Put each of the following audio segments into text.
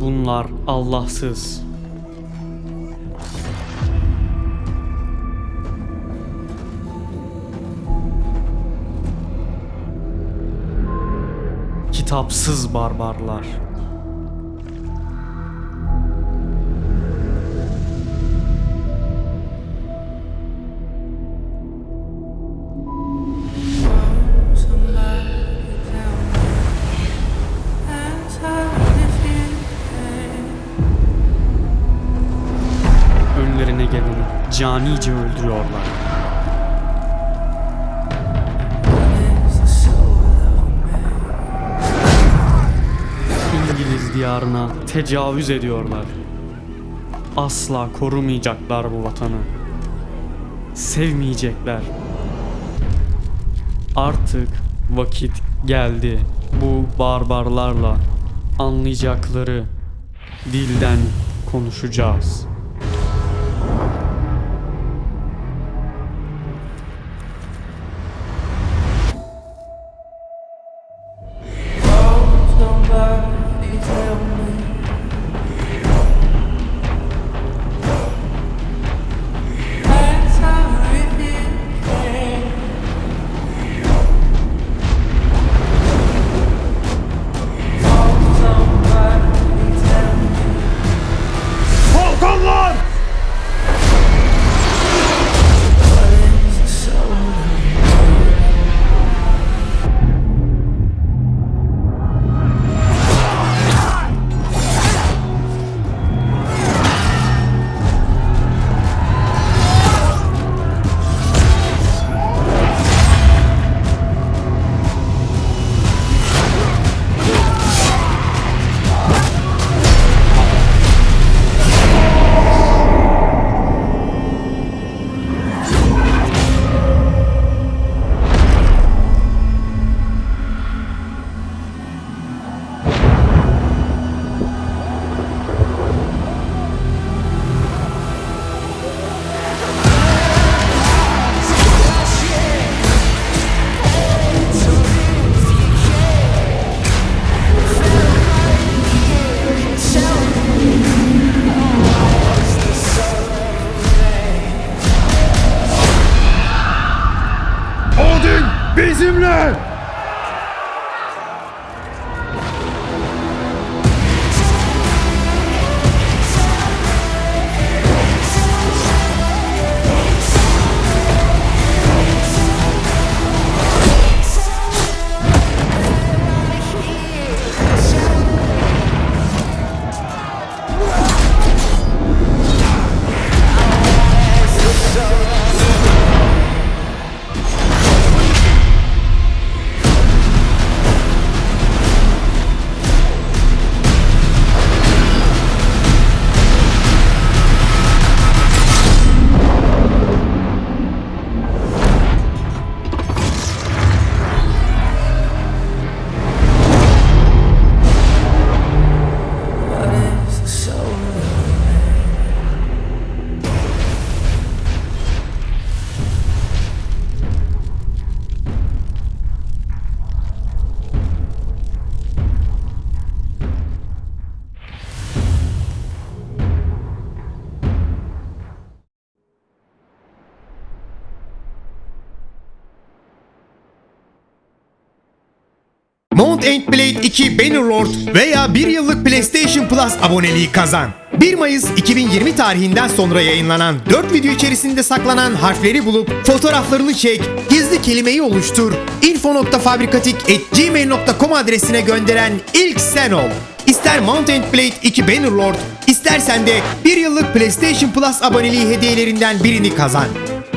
Bunlar Allahsız. Kitapsız barbarlar. Geleni canice öldürüyorlar. İngiliz diyarına tecavüz ediyorlar. Asla korumayacaklar bu vatanı. Sevmeyecekler. Artık vakit geldi. Bu barbarlarla anlayacakları dilden konuşacağız. Mount Blade 2 Bannerlord veya 1 yıllık PlayStation Plus aboneliği kazan. 1 Mayıs 2020 tarihinden sonra yayınlanan 4 video içerisinde saklanan harfleri bulup fotoğraflarını çek, gizli kelimeyi oluştur, info.fabrikatik.gmail.com adresine gönderen ilk sen ol. İster Mount Blade 2 Bannerlord, istersen de 1 yıllık PlayStation Plus aboneliği hediyelerinden birini kazan.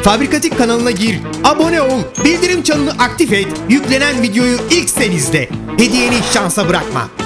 Fabrikatik kanalına gir, abone ol, bildirim çanını aktif et, yüklenen videoyu ilk sen izle. Hediyeni şansa bırakma.